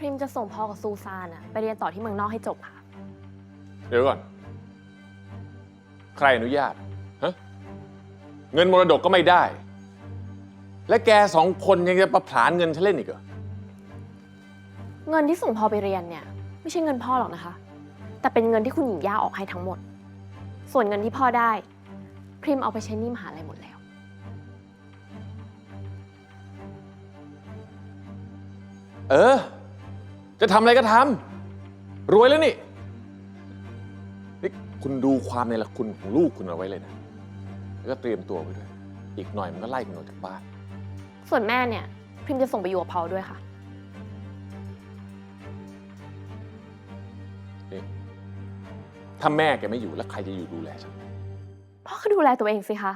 พริมจะส่งพ่อกับซูซานอะไปเรียนต่อที่เมืองนอกให้จบค่ะ เดี๋ยวก่อน ใครอนุญาตฮะเงินมรดกก็ไม่ได้ และแกสองคนยังจะประผลานเงินฉันเล่นอีกเหรอ เงินที่ส่งพ่อไปเรียนเนี่ย ไม่ใช่เงินพ่อหรอกนะคะ แต่เป็นเงินที่คุณหญิงย่าออกให้ทั้งหมด ส่วนเงินที่พ่อได้ พริมเอาไปใช้หนี้มหาลัยหมดแล้ว เออ จะทำอะไรก็ทำรวยแล้วนี่นี่คุณดูความในละคุณของลูกคุณเอาไว้เลยนะ แล้วก็เตรียมตัวไว้ด้วย อีกหน่อยมันก็ไล่คุณออกจากบ้าน ส่วนแม่เนี่ยพริมจะส่งไปอยู่กับเพาด้วยค่ะ นี่ถ้าแม่แกไม่อยู่แล้วใครจะอยู่ดูแลฉัน พ่อก็ดูแลตัวเองสิคะ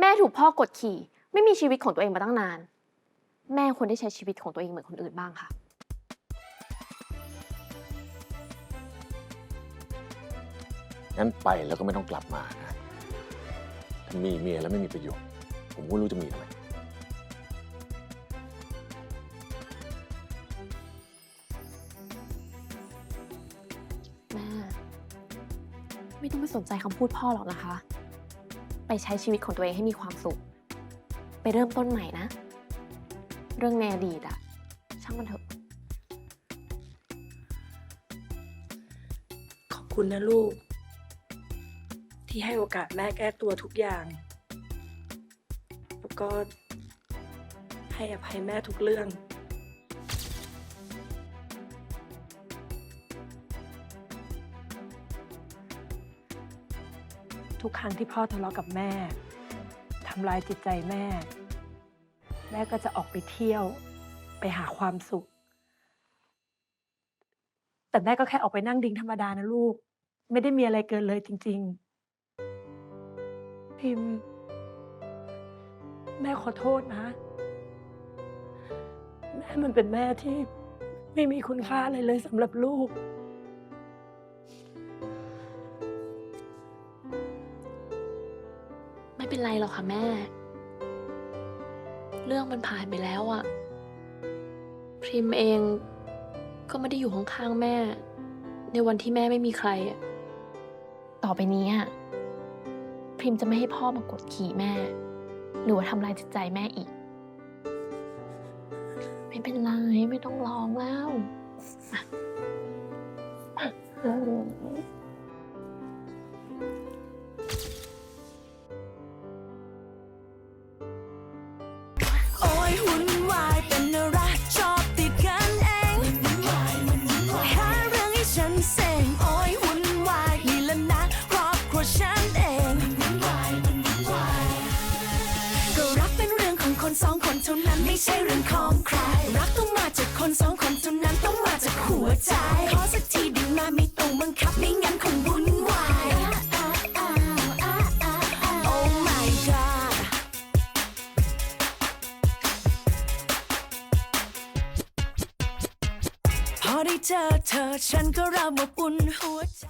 แม่ถูกพ่อกดขี่ ไม่มีชีวิตของตัวเองมาตั้งนาน แม่ควรได้ใช้ชีวิตของตัวเองเหมือนคนอื่นบ้างค่ะ งั้นไปแล้วก็ไม่ต้องกลับมานะถ้ามีเมียแล้วไม่มีประโยชน์ ผมก็ไม่รู้จะมีทำไมแม่ไม่ต้องไปสนใจคำพูดพ่อหรอกนะคะ ไปใช้ชีวิตของตัวเองให้มีความสุข ไปเริ่มต้นใหม่นะ เรื่องในอดีตอะช่างมันเถอะ ขอบคุณนะลูก ที่ให้โอกาสแม่แก้ตัวทุกอย่าง แล้วก็ให้อภัยแม่ทุกเรื่อง ทุกครั้งที่พ่อทะเลาะกับแม่ทำลายจิตใจแม่ แม่ก็จะออกไปเที่ยวไปหาความสุข แต่แม่ก็แค่ออกไปนั่งดิ้งธรรมดานะลูก ไม่ได้มีอะไรเกินเลยจริง ๆ พิมพ์ แม่ขอโทษนะ แม่มันเป็นแม่ที่ไม่มีคุณค่าอะไรเลยสำหรับลูก ไม่เป็นไรหรอกค่ะแม่ เรื่องมันผ่านไปแล้วอะพริมเองก็ไม่ได้อยู่ข้างๆแม่ ในวันที่แม่ไม่มีใครอะต่อไปนี้อะ พิมจะไม่ให้พ่อมากดขี่แม่ หรือว่าทำลายจิตใจแม่อีก ไม่เป็นไร ไม่ต้องร้องแล้ว มา ใช่เรื่องของใคร รักต้องมาจากคนสองคนเท่านั้นต้องมาจากหัวใจ ขอสักทีได้มาไม่ต้องบังคับไม่งั้นคงวุ่นวาย Oh my god พอได้เจอเธอฉันก็เริ่มอบอุ่นหัวใจ